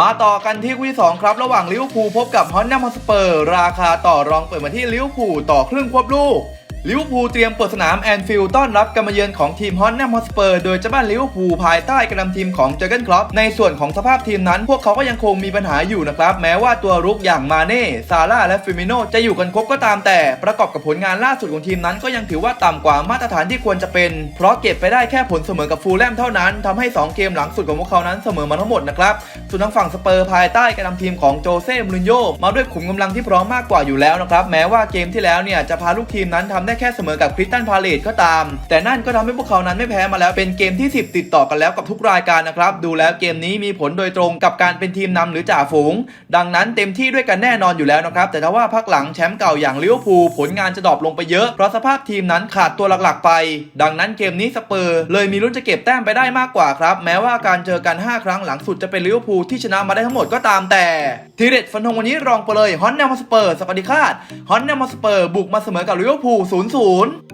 มาต่อกันที่คู่ที่2ครับ ระหว่างลิเวอร์พูลพบกับฮอนนัมฮอสเปอร์ ราคาต่อรองเปิดมาที่ลิเวอร์พูลต่อครึ่งควบลูก ลิเวอร์พูลเตรียมเปิดสนามแอนฟิลด์ต้อนรับการมาเยือนของทีมฮอนนัมฮอสเปอร์ โดยเจ้าบ้านลิเวอร์พูลภายใต้การนำทีมของเจอร์เกนคล็อปในส่วนของสภาพทีมนั้น พวกเขาก็ยังคงมีปัญหาอยู่นะครับ แม้ว่าตัวรุกอย่างมาเน่ ซาร่าและฟิมิโนจะอยู่กันครบก็ตามแต่ ประกอบกับผลงานล่าสุดของทีมนั้น ก็ยังถือว่าต่ำกว่ามาตรฐานที่ควรจะเป็น เพราะเก็บไปได้แค่ผลเสมอกับฟูลแลมเท่านั้นทำให้ 2 เกมหลังสุดของพวกเขานั้นเสมอมาทั้งหมดนะครับส่วนทางฝั่งสเปอร์ภายใต้การนำทีมของโจเซ่มูรินโญ่มาด้วยขุมกำลังที่พร้อมมากกว่าอยู่แล้วนะครับแม้ว่าเกมที่แล้วเนี่ยจะพาลูกทีมนั้นทำได้แค่เสมอกับคริสตันพาเลตก็ตาม แต่นั่นก็ทำให้พวกเขานั้นไม่แพ้มาแล้วเป็นเกมที่ 10 ติดต่อกันแล้วกับทุกรายการนะครับดูแล้วเกมนี้มีผลโดยตรงกับการเป็นทีมนำหรือจ่าฝูง ดังนั้นเต็มที่ด้วยกันแน่นอนอยู่แล้วนะครับแต่ถ้าว่าพักหลังแชมป์เก่าอย่างลิเวอร์พูลผลงานจะดรอปลงไปเยอะเพราะสภาพทีมนั้นขาดตัวหลักๆ ไป ดังนั้นเกมนี้สเปอร์เลยมีลุ้นจะเก็บแต้มไปได้มากกว่าครับแม้ว่าการเจอกัน 5 ครั้งหลังสุดจะเป็นลิเวอร์พูลที่ชนะมาได้ทั้งหมดก็ตามแต่ ทีเด็ดฟันธงวันนี้รองไปเลยฮอนแนมสเปอร์สวัสดีคาดฮอนแนมสเปอร์บุกมาเสมอกับลิเวอร์พูล0-0